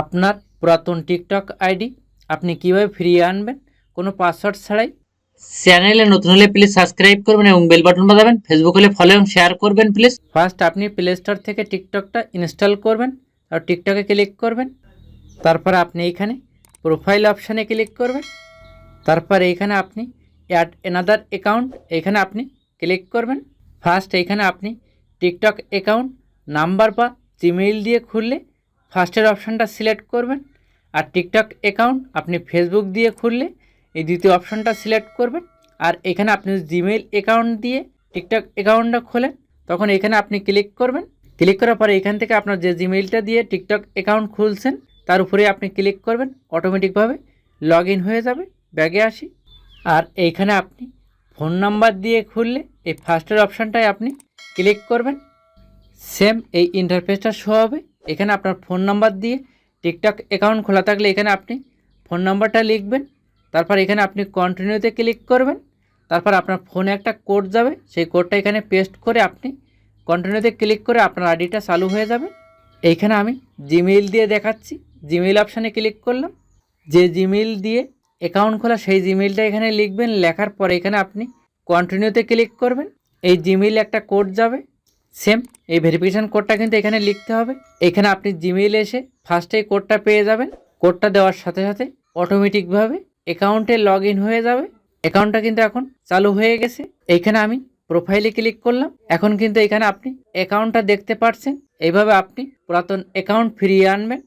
আপনার পুরাতন TikTok ID আপনি কীভাবে ফিরিয়ে আনবেন কোনো পাসওয়ার্ড ছাড়াই। চ্যানেলে নতুন হলে প্লিজ সাবস্ক্রাইব করবেন এবং বেল বাটন বাজাবেন। ফেসবুক হলে ফলো এবং শেয়ার করবেন প্লিজ ফার্স্ট আপনি প্লে স্টোর থেকে টিকটকটা ইনস্টল করবেন আর টিকটকে ক্লিক করবেন। তারপর আপনি এইখানে প্রোফাইল অপশানে ক্লিক করবেন। তারপর এইখানে আপনি অ্যাড এনাদার অ্যাকাউন্ট এখানে আপনি ক্লিক করবেন। ফার্স্ট এইখানে আপনি টিকটক অ্যাকাউন্ট নাম্বার বা জিমেইল দিয়ে খুললে ফার্স্টের অপশানটা সিলেক্ট করবেন আর টিকটক অ্যাকাউন্ট আপনি ফেসবুক দিয়ে খুললে এই দ্বিতীয় অপশানটা সিলেক্ট করবেন। আর এখানে আপনি জিমেইল অ্যাকাউন্ট দিয়ে টিকটক অ্যাকাউন্টটা খোলেন, তখন এখানে আপনি ক্লিক করবেন। ক্লিক করার পরে এখান থেকে আপনার যে জিমেইলটা দিয়ে টিকটক অ্যাকাউন্ট খুলছেন, তার উপরে আপনি ক্লিক করবেন। অটোমেটিকভাবে লগ হয়ে যাবে, ব্যাগে আসি। আর এইখানে আপনি ফোন নাম্বার দিয়ে খুললে এই ফার্স্টের অপশানটায় আপনি ক্লিক করবেন। সেম এই ইন্টারফেসটা শো হবে। এখানে আপনার ফোন নাম্বার দিয়ে টিকটক অ্যাকাউন্ট খোলা থাকলে এখানে আপনি ফোন নাম্বারটা লিখবেন, তারপর এখানে আপনি কন্টিনিউতে ক্লিক করবেন, তারপর আপনার ফোনে একটা কোড যাবে, সেই কোডটা এখানে পেস্ট করে আপনি কন্টিনিউতে ক্লিক করে আপনার আইডিটা চালু হয়ে যাবে। এইখানে আমি জিমেইল দিয়ে দেখাচ্ছি জিমেইল অপশানে ক্লিক করলাম, যে জিমেইল দিয়ে অ্যাকাউন্ট খোলা, সেই জিমেইলটা এখানে লিখবেন, লেখার পরে এখানে আপনি কন্টিনিউতে ক্লিক করবেন, এই জিমেইলে একটা কোড যাবে সেম এই ভেরিফিকেশান কোডটা কিন্তু এখানে লিখতে হবে। এখানে আপনি জিমেইলে এসে ফার্স্টে কোডটা পেয়ে যাবেন। কোডটা দেওয়ার সাথে সাথে অটোমেটিকভাবে অ্যাকাউন্টে লগ হয়ে যাবে। অ্যাকাউন্টটা কিন্তু এখন চালু হয়ে গেছে। এইখানে আমি প্রোফাইলে ক্লিক করলাম। এখন কিন্তু এখানে আপনি অ্যাকাউন্টটা দেখতে পাচ্ছেন এইভাবে আপনি পুরাতন অ্যাকাউন্ট ফিরিয়ে আনবেন।